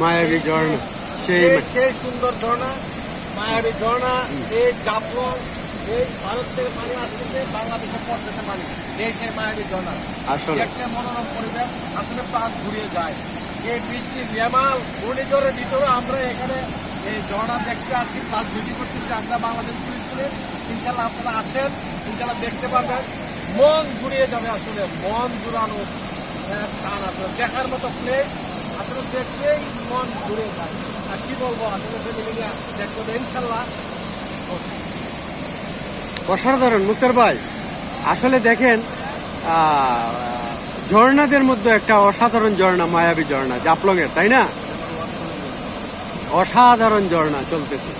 মায়াবী ঝর্ণা সেই সেই সুন্দর ঝর্ণা মায়াবী ঝর্ণা এই জাফলং এই ভারত থেকে পানি আসতেছে বাংলাদেশে পড়তেছে পানি এই সেই মায়াবী ঝর্ণা। আসলে। একটা মনোরম পরিবেশ আসলে প্রাণ ঘুরিয়ে যায়। এই বৃষ্টির রেমাল ঘূর্ণিঝড়ের ভিতরে আমরা এখানে এই ঝর্ণা দেখতে আসি প্লাস ভিডিও করতেছি আমরা বাংলাদেশ পুলিশ করে ইনশাল্লাহ আপনারা আসেন ইনশাল্লাহ দেখতে পাবেন মন ঘুরিয়ে যাবে আসলে মন জুড়ানো আহ, স্থান আসলে দেখার মতো প্লেস আসলে দেখলেই মন ঘুরে যায়। আর কি বলব, আসলে ফ্যামিলি দেখতে হবে ইনশাল্লাহ। অসাধারণ মুক্তার ভাই, আসলে দেখেন ঝর্ণাদের মধ্যে একটা অসাধারণ ঝর্ণা, মায়াবী ঝর্ণা জাপলং এর তাই না? অসাধারণ ঝর্ণা চলতেছে।